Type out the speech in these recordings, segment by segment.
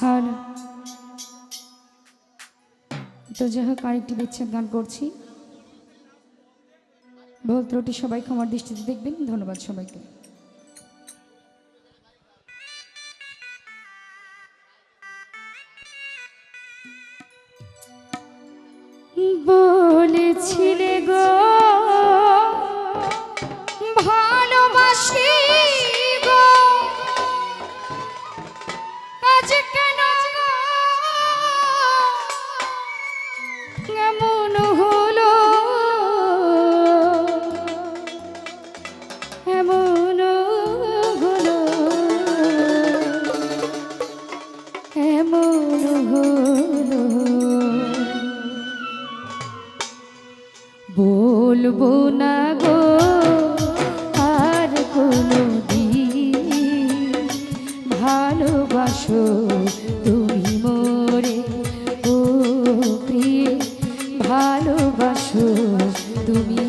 আর তো যাই আরেকটি বিচ্ছেদ গান করছি। ভুল ত্রুটি সবাই ক্ষমার দৃষ্টিতে দেখবেন। ধন্যবাদ সবাইকে। বলেছিলে কেমন হলো? এমন হলো? এমন হলো? বলব না গো, আর কোনো দিন ভালোবাসো তুমি মোরে। ও প্রিয় ভালোবাসো। তুমি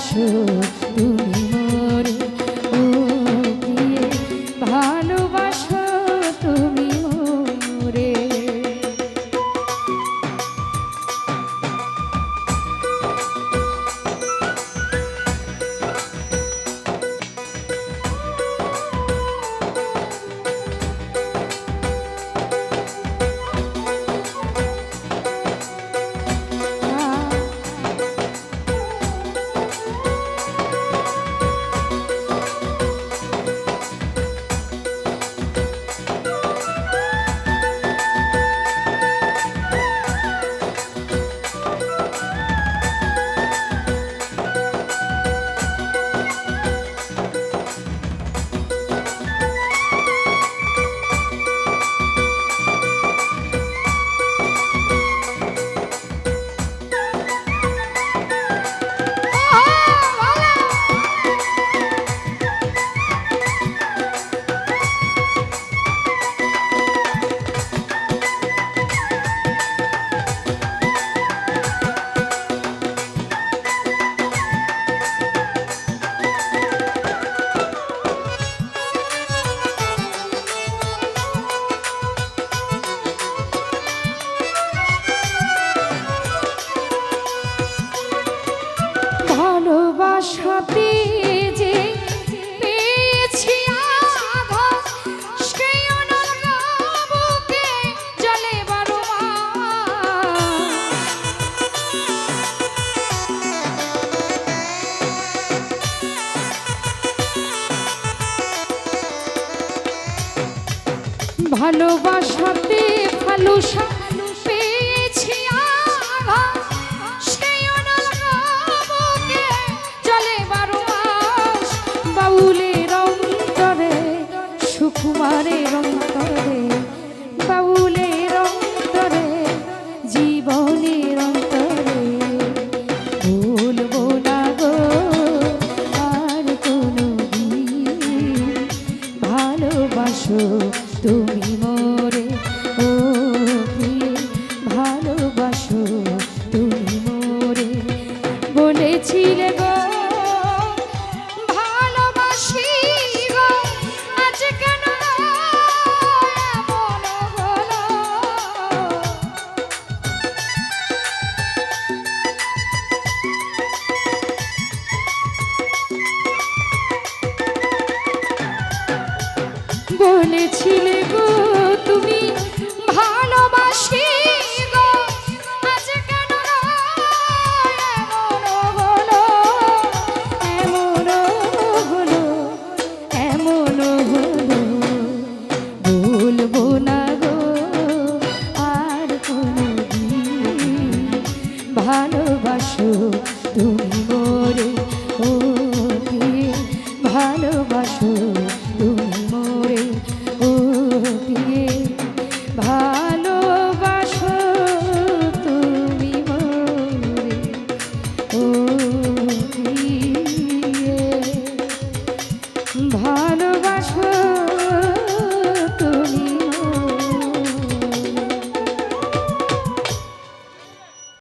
should ভালোবাসাতে ভালোসা ভালোবাসো তুমি।